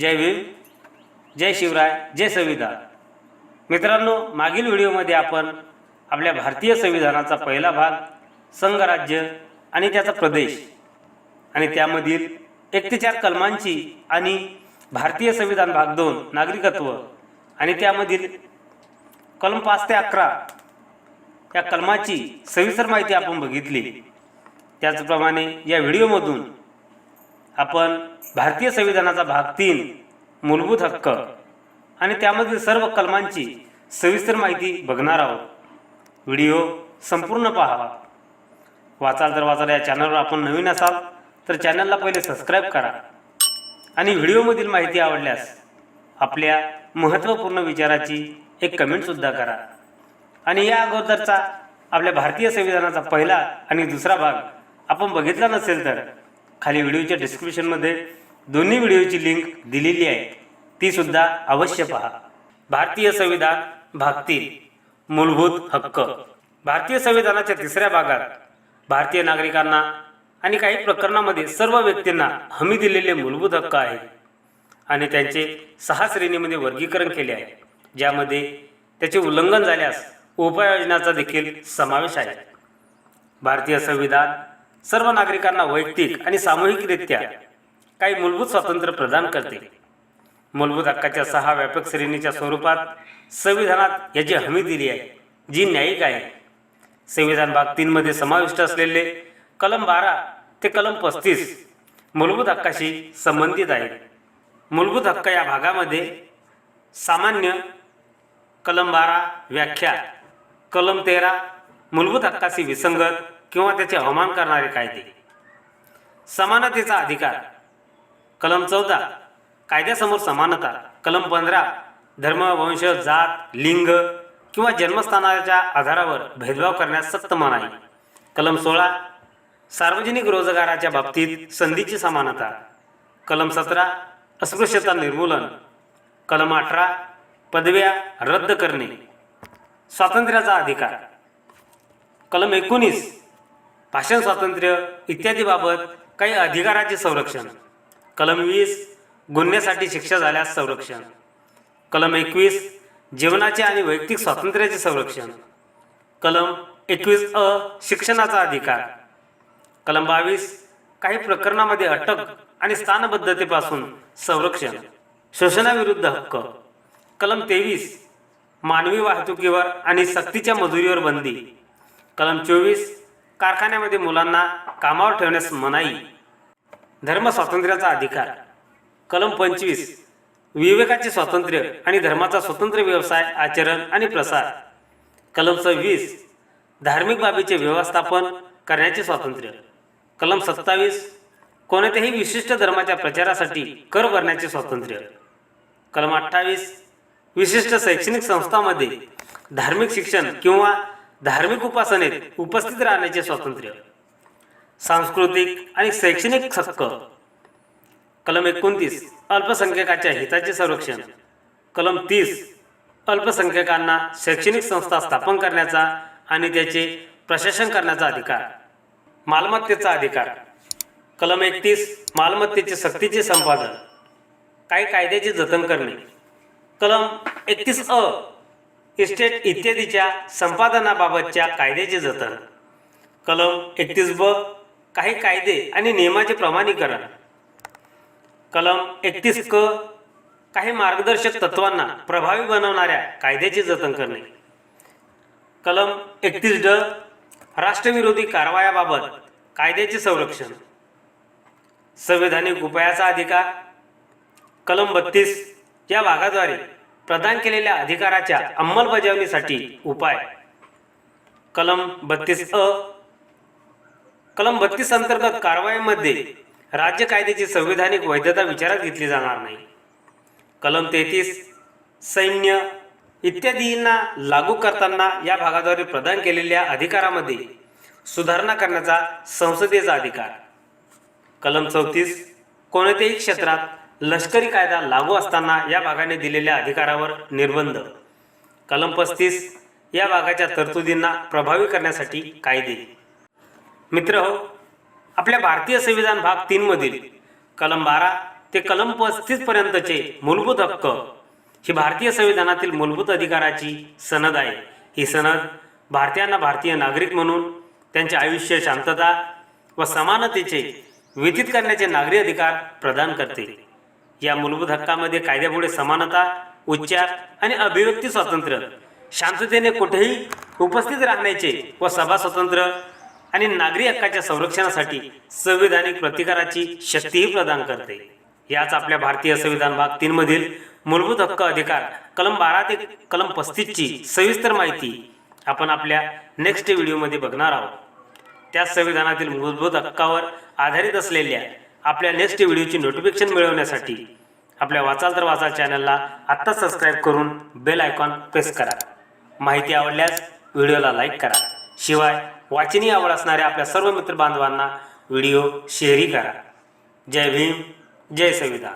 जय भीम जय शिवराय जय संविधान मित्रांनो मागील व्हिडिओमध्ये आपण आपल्या भारतीय संविधानाचा पहिला भाग संघराज्य आणि त्याचा प्रदेश आणि त्यामधील एक ते चार कलमांची आणि भारतीय संविधान भाग दोन नागरिकत्व आणि त्यामधील कलम पाच ते अकरा या कलमाची सविस्तर माहिती आपण बघितली. त्याचप्रमाणे या व्हिडिओमधून आपण भारतीय संविधानाचा भाग तीन मूलभूत हक्क. आणि त्यामधील सर्व कलमांची सविस्तर माहिती बघणार आहोत. व्हिडिओ संपूर्ण पहा. वाचाल तर वाचाल या चॅनलवर आपण नवीन असाल तर चॅनलला पहिले सबस्क्राईब करा. आणि व्हिडिओमधील माहिती आवडल्यास आपल्या महत्त्वपूर्ण विचाराची एक कमेंटसुद्धा करा. आणि या अगोदरचा आपल्या भारतीय संविधानाचा पहिला आणि दुसरा भाग आपण बघितला नसेल तर खाली व्हिडिओच्या डिस्क्रिप्शनमध्ये दोन्ही व्हिडिओची लिंक दिलेली आहे. ती सुद्धा अवश्य पहा. भारतीय संविधान भाग तीन मूलभूत हक्क. भारतीय संविधानाच्या तिसऱ्या भागात भारतीय नागरिकांना आणि काही प्रकरणामध्ये सर्व व्यक्तींना हमी दिलेले मूलभूत हक्क आहे. आणि त्यांचे सहा श्रेणीमध्ये वर्गीकरण केले आहे. ज्यामध्ये त्याचे उल्लंघन झाल्यास उपाययोजनाचा देखील समावेश आहे. भारतीय संविधान सर्व नागरिकांना वैयक्तिक आणि सामूहिकरित्या काही मूलभूत स्वातंत्र्य प्रदान करते. मूलभूत हक्काच्या सहा व्यापक श्रेणीच्या स्वरूपात संविधानात याची हमी दिली आहे जी न्यायिक आहे. संविधान भाग तीनमध्ये समाविष्ट असलेले कलम बारा ते कलम पस्तीस मूलभूत हक्काशी संबंधित आहे. मूलभूत हक्क या भागामध्ये सामान्य कलम बारा व्याख्या कलम तेरा मूलभूत हक्काशी विसंगत किंवा त्याचे अवमान करणारे कायदे. समानतेचा अधिकार. कलम चौदा. कायद्यासमोर समानता. कलम पंधरा. धर्म वंश जात लिंग किंवा जन्मस्थानाच्या आधारावर भेदभाव करण्यास सक्त मनाई. कलम सोळा. सार्वजनिक रोजगाराच्या बाबतीत संधीची समानता. कलम सतरा. अस्पृश्यता निर्मूलन. कलम अठरा. पदव्या रद्द करणे. स्वातंत्र्याचा अधिकार. कलम एकोणीस. भाषण स्वातंत्र्य इत्यादीबाबत काही अधिकाराचे संरक्षण. कलम वीस गुन्ह्यासाठी शिक्षा झाल्यास संरक्षण. कलम एकवीस जीवनाचे आणि वैयक्तिक स्वातंत्र्याचे संरक्षण. कलम एकवीस अ शिक्षणाचा अधिकार. कलम बावीस काही प्रकरणामध्ये अटक आणि स्थानबद्धतेपासून संरक्षण. शोषणाविरुद्ध हक्क. कलम तेवीस मानवी वाहतुकीवर आणि सक्तीच्या मजुरीवर बंदी. कलम चोवीस कारखान्यामध्ये मुलांना कामावर ठेवण्यास मनाई धर्म स्वातंत्र्याचा अधिकार कलम पंचवीस विवेकाचे स्वातंत्र्य आणि धर्माचा स्वतंत्र व्यवसाय आचरण आणि प्रसार कलम सव्वीस धार्मिक बाबीचे व्यवस्थापन करण्याचे स्वातंत्र्य कलम सत्तावीस कोणत्याही विशिष्ट धर्माच्या प्रचारासाठी कर भरण्याचे स्वातंत्र्य कलम अठ्ठावीस विशिष्ट शैक्षणिक संस्थांमध्ये धार्मिक शिक्षण किंवा धार्मिक उपासनेत उपस्थित राहण्याचे स्वातंत्र्य. सांस्कृतिक आणि शैक्षणिक हक्क कलम एकोणतीस अल्पसंख्याकाच्या हिताचे संरक्षण. कलम तीस अल्पसंख्याकांना शैक्षणिक संस्था स्थापन करण्याचा आणि त्याचे प्रशासन करण्याचा अधिकार. मालमत्तेचा अधिकार. कलम एकतीस मालमत्तेचे सक्तीचे संपादन. काही कायद्याचे जतन करणे. कलम एकतीस अ इस्टेट इत्यादीच्या संपादनाबाबतच्या कायद्याचे जतन कलम एकतीस ब काही कायदे आणि नियमाचे प्रमाणीकरण कलम एकतीस क काही मार्गदर्शक तत्वांना प्रभावी बनवणाऱ्या कायद्याचे जतन करणे कलम एकतीस ड राष्ट्रविरोधी कारवायाबाबत कायद्याचे संरक्षण संवैधानिक उपायाचा अधिकार कलम बत्तीस या भागाद्वारे प्रदान केलेल्या अधिकाराच्या अंमलबजावणीसाठी उपाय. कलम बत्तीस अ. कलम बत्तीस अंतर्गत कारवाईमध्ये राज्य कायद्याची संविधानिक वैधता विचारात घेतली जाणार नाही. कलम तेहतीस सैन्य इत्यादींना लागू करताना या भागाद्वारे प्रदान केलेल्या अधिकारामध्ये सुधारणा करण्याचा संसदेचा अधिकार. कलम चौतीस कोणत्याही क्षेत्रात लष्करी कायदा लागू असताना या भागाने दिलेल्या अधिकारावर निर्बंध. कलम पस्तीस या भागाच्या तरतुदींना प्रभावी करण्यासाठी कायदे. मित्र हो आपल्या भारतीय संविधान भाग तीनमधील कलम बारा ते कलम पस्तीसपर्यंतचे मूलभूत हक्क ही भारतीय संविधानातील मूलभूत अधिकाराची सनद आहे. ही सनद भारतीयांना भारतीय नागरिक म्हणून त्यांचे आयुष्य शांतता व समानतेचे व्यतीत करण्याचे नागरी अधिकार प्रदान करते. या मूलभूत हक्कामध्ये कायद्यापुढे समानता उच्चार आणि अभिव्यक्ती स्वातंत्र्य शांततेने कुठेही उपस्थित राहण्याचे व सभा स्वातंत्र्य आणि नागरी हक्काच्या संरक्षणासाठी संविधानिक प्रतिकाराची शक्तीही प्रदान करते. याच आपल्या भारतीय संविधान भाग तीन मधील मूलभूत हक्क अधिकार कलम बारा ते कलम पस्तीसची सविस्तर माहिती आपण आपल्या नेक्स्ट व्हिडिओमध्ये बघणार आहोत. त्या संविधानातील मूलभूत हक्कावर आधारित असलेल्या आपल्या नेक्स्ट व्हिडिओची नोटिफिकेशन मिळवण्यासाठी आपल्या वाचाल तर वाचाल चॅनलला आत्ता सबस्क्राईब करून बेल आयकॉन प्रेस करा. माहिती आवडल्यास व्हिडिओला लाईक करा. शिवाय वाचनीय आवड असणाऱ्या आपल्या सर्व मित्रबांधवांना व्हिडिओ शेअरही करा. जय भीम जय संविधान.